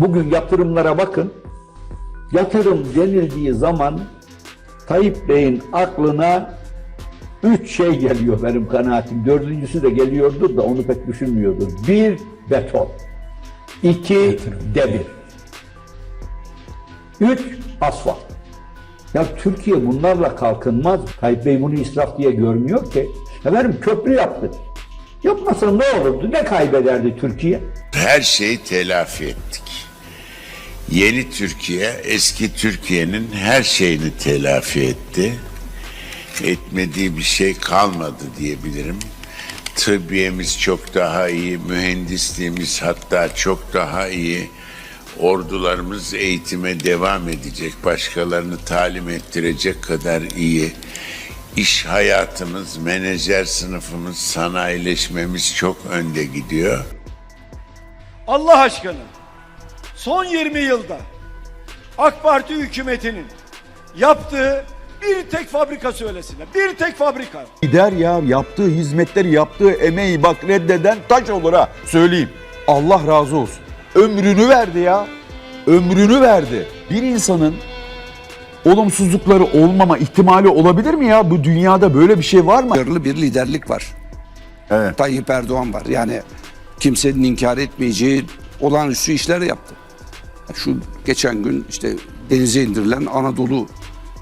Bugün yatırımlara bakın. Yatırım denildiği zaman Tayyip Bey'in aklına üç şey geliyor benim kanaatim. Dördüncüsü de geliyordur da onu pek düşünmüyordur. Bir, beton. İki, demir. Üç, asfalt. Ya Türkiye bunlarla kalkınmaz. Tayyip Bey bunu israf diye görmüyor ki. Efendim köprü yaptı. Yapmasa ne olurdu? Ne kaybederdi Türkiye? Her şeyi telafi ettik. Yeni Türkiye eski Türkiye'nin her şeyini telafi etti. Etmediği bir şey kalmadı diyebilirim. Tıbbiyemiz çok daha iyi, mühendisliğimiz hatta çok daha iyi. Ordularımız eğitime devam edecek, başkalarını talim ettirecek kadar iyi. İş hayatımız, menajer sınıfımız, sanayileşmemiz çok önde gidiyor. Allah aşkına son 20 yılda AK Parti hükümetinin yaptığı bir tek fabrika söylesinler. Bir tek fabrika. Gider ya yaptığı hizmetleri yaptığı emeği bak reddeden taş olur ha söyleyeyim. Allah razı olsun. Ömrünü verdi ya. Ömrünü verdi. Bir insanın olumsuzlukları olmama ihtimali olabilir mi ya? Bu dünyada böyle bir şey var mı? başarılı bir liderlik var. Evet. Tayyip Erdoğan var. Yani kimsenin inkar etmeyeceği olağanüstü işler yaptı. Şu geçen gün işte denize indirilen Anadolu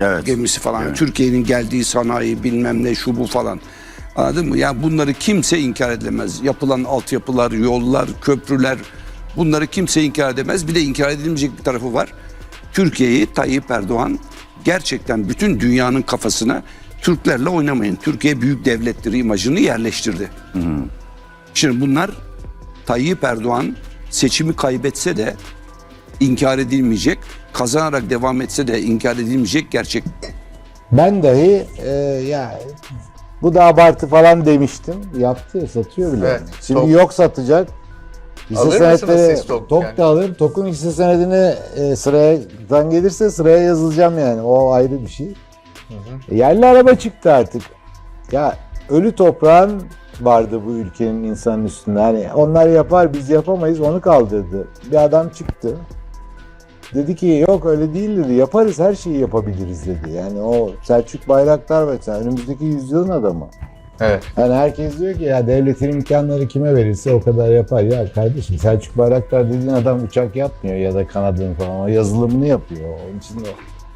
Evet. gemisi falan. Evet. Türkiye'nin geldiği sanayi bilmem ne şu bu falan. Anladın mı? Yani bunları kimse inkar edilemez. Yapılan altyapılar, yollar, köprüler bunları kimse inkar edemez. Bir de inkar edilmeyecek bir tarafı var. Türkiye'yi Tayyip Erdoğan gerçekten bütün dünyanın kafasına Türklerle oynamayın. Türkiye büyük devlettir imajını yerleştirdi. Şimdi bunlar Tayyip Erdoğan seçimi kaybetse de inkar edilmeyecek, kazanarak devam etse de inkar edilmeyecek gerçek. Ben dahi e, ya bu da abartı falan demiştim. Yaptı ya satıyor bile. Evet, Şimdi tok. yok satacak. Hisse Alır senetleri siz tok tok yani? da alır. Tokun hisse senedine e, sıradan gelirse sıraya yazılacağım yani. O ayrı bir şey. E, yerli araba çıktı artık. Ya ölü toprağın vardı bu ülkenin insanın üstünde. Hani onlar yapar biz yapamayız onu kaldırdı. Bir adam çıktı. Dedi ki yok öyle değil dedi. Yaparız her şeyi yapabiliriz dedi. Yani o Selçuk Bayraktar mesela önümüzdeki yüzyılın adamı. Evet. Yani herkes diyor ki ya devletin imkanları kime verirse o kadar yapar. Ya kardeşim Selçuk Bayraktar dediğin adam uçak yapmıyor ya da kanadını falan. O yazılımını yapıyor. Onun için o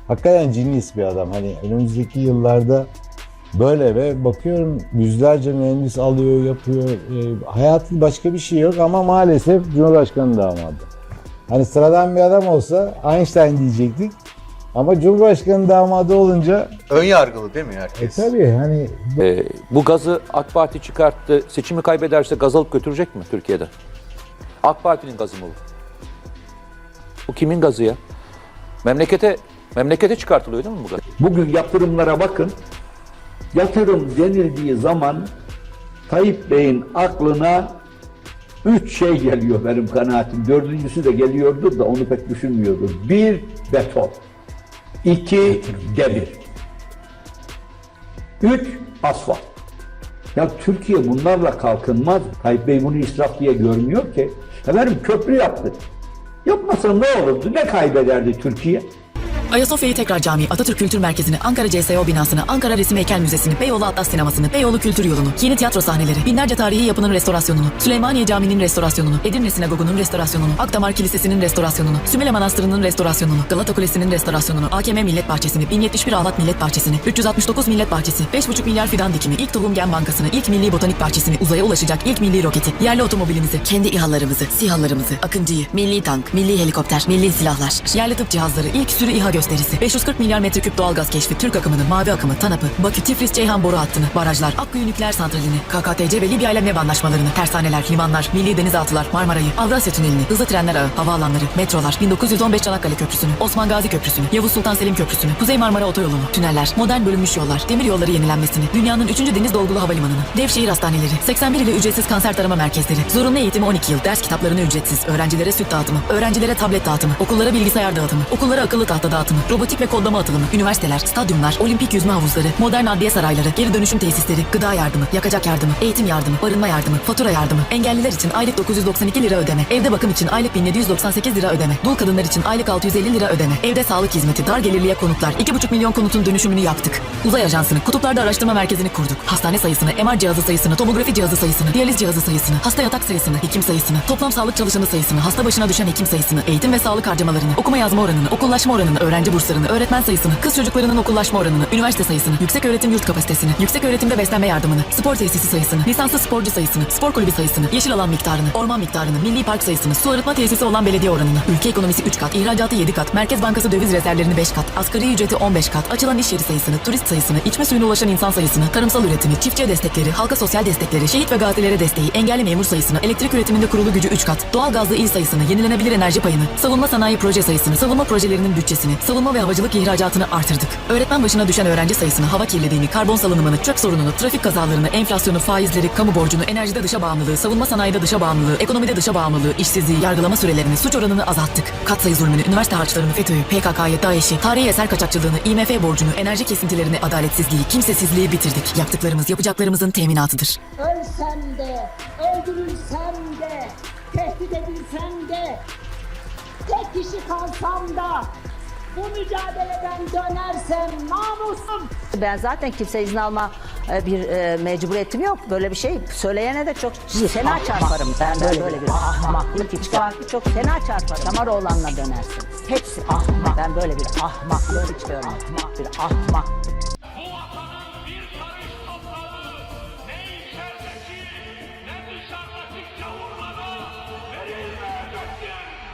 hakikaten cinnis bir adam. Hani önümüzdeki yıllarda böyle ve bakıyorum yüzlerce mühendis alıyor, yapıyor. E, hayatın başka bir şey yok ama maalesef Cumhurbaşkanı damadı. Hani sıradan bir adam olsa Einstein diyecektik. Ama Cumhurbaşkanı damadı olunca Ön yargılı değil mi e herkes? tabii hani Ee, bu gazı AK Parti çıkarttı. Seçimi kaybederse gaz alıp götürecek mi Türkiye'den? AK Parti'nin gazı mı bu? Bu kimin gazı ya? Memlekete memlekete çıkartılıyor değil mi bu gaz? Bugün yatırımlara bakın. Yatırım denildiği zaman Tayyip Bey'in aklına üç şey geliyor benim kanaatim. Dördüncüsü de geliyordur da onu pek düşünmüyordur. Bir, beton. İki, demir. Üç, asfalt. Ya Türkiye bunlarla kalkınmaz. Tayyip Bey bunu israf diye görmüyor ki. Efendim köprü yaptı. Yapmasa ne olurdu? Ne kaybederdi Türkiye? Ayasofya'yı tekrar cami, Atatürk Kültür Merkezi'ni, Ankara CSO binasını, Ankara Resim Heykel Müzesi'ni, Beyoğlu Atlas Sineması'nı, Beyoğlu Kültür Yolu'nu, yeni tiyatro sahneleri, binlerce tarihi yapının restorasyonunu, Süleymaniye Camii'nin restorasyonunu, Edirne Sinagogu'nun restorasyonunu, Akdamar Kilisesi'nin restorasyonunu, Sümele Manastırı'nın restorasyonunu, Galata Kulesi'nin restorasyonunu, AKM Millet Bahçesi'ni, 1071 Ahlat Millet Bahçesi'ni, 369 Millet Bahçesi, 5,5 milyar fidan dikimi, ilk tohum gen bankasını, ilk milli botanik bahçesini, uzaya ulaşacak ilk milli roketi, yerli otomobilimizi, kendi İHA'larımızı, SİHA'larımızı, Akıncı'yı, milli tank, milli helikopter, milli silahlar, yerli tıp cihazları, ilk sürü İHA gösterisi, 540 milyar metreküp doğalgaz keşfi, Türk akımını, mavi akımı, TANAP'ı, Bakü, Tiflis, Ceyhan boru hattını, barajlar, Akkuyu nükleer santralini, KKTC ve Libya ile MEV anlaşmalarını, tersaneler, limanlar, milli denizaltılar, Marmara'yı, Avrasya Tüneli'ni, hızlı trenler ağı, havaalanları, metrolar, 1915 Çanakkale Köprüsü'nü, Osman Gazi Köprüsü'nü, Yavuz Sultan Selim Köprüsü'nü, Kuzey Marmara Otoyolu'nu, tüneller, modern bölünmüş yollar, demir yolları yenilenmesini, dünyanın 3. deniz dolgulu havalimanını, dev şehir hastaneleri, 81 ile ücretsiz kanser tarama merkezleri, zorunlu eğitimi 12 yıl, ders kitaplarını ücretsiz, öğrencilere süt dağıtımı, öğrencilere tablet dağıtımı, okullara bilgisayar dağıtımı, okullara akıllı tahta dağıtımı, dağıtımı, robotik ve kodlama atılımı, üniversiteler, stadyumlar, olimpik yüzme havuzları, modern adliye sarayları, geri dönüşüm tesisleri, gıda yardımı, yakacak yardımı, eğitim yardımı, barınma yardımı, fatura yardımı, engelliler için aylık 992 lira ödeme, evde bakım için aylık 1798 lira ödeme, dul kadınlar için aylık 650 lira ödeme, evde sağlık hizmeti, dar gelirliye konutlar, 2,5 milyon konutun dönüşümünü yaptık. Uzay ajansını, kutuplarda araştırma merkezini kurduk. Hastane sayısını, MR cihazı sayısını, tomografi cihazı sayısını, diyaliz cihazı sayısını, hasta yatak sayısını, hekim sayısını, toplam sağlık çalışanı sayısını, hasta başına düşen hekim sayısını, eğitim ve sağlık harcamalarını, okuma yazma oranını, okullaşma oranını, öğrenci burslarını, öğretmen sayısını, kız çocuklarının okullaşma oranını, üniversite sayısını, yüksek öğretim yurt kapasitesini, yüksek öğretimde beslenme yardımını, spor tesisi sayısını, lisanslı sporcu sayısını, spor kulübü sayısını, yeşil alan miktarını, orman miktarını, milli park sayısını, su arıtma tesisi olan belediye oranını, ülke ekonomisi 3 kat, ihracatı 7 kat, Merkez Bankası döviz rezervlerini 5 kat, asgari ücreti 15 kat, açılan iş yeri sayısını, turist sayısını, içme suyuna ulaşan insan sayısını, tarımsal üretimi, çiftçiye destekleri, halka sosyal destekleri, şehit ve gazilere desteği, engelli memur sayısını, elektrik üretiminde kurulu gücü 3 kat, doğal gazlı il sayısını, yenilenebilir enerji payını, savunma sanayi proje sayısını, savunma projelerinin bütçesini, savunma ve havacılık ihracatını artırdık. Öğretmen başına düşen öğrenci sayısını, hava kirliliğini, karbon salınımını, çöp sorununu, trafik kazalarını, enflasyonu, faizleri, kamu borcunu, enerjide dışa bağımlılığı, savunma sanayide dışa bağımlılığı, ekonomide dışa bağımlılığı, işsizliği, yargılama sürelerini, suç oranını azalttık. Katsayı zulmünü, üniversite harçlarını, FETÖ'yü, PKK'yı, DAEŞ'i, tarihi eser kaçakçılığını, IMF borcunu, enerji kesintilerini, adaletsizliği, kimsesizliği bitirdik. Yaptıklarımız yapacaklarımızın teminatıdır. Ölsem de, öldürülsem de, tehdit edilsem de, tek kişi kalsam da, bu mücadeleden dönersem namusum Ben zaten kimse izin alma e, bir e, mecburiyetim yok. Böyle bir şey söyleyene de çok fena çarparım. Ben böyle, böyle bir ahmaklık hiç çok fena çarparım. Damar oğlanla dönersiniz. Hepsi ahmak. Ben böyle bir ahmaklık hiç görmedim. Bir ahmak.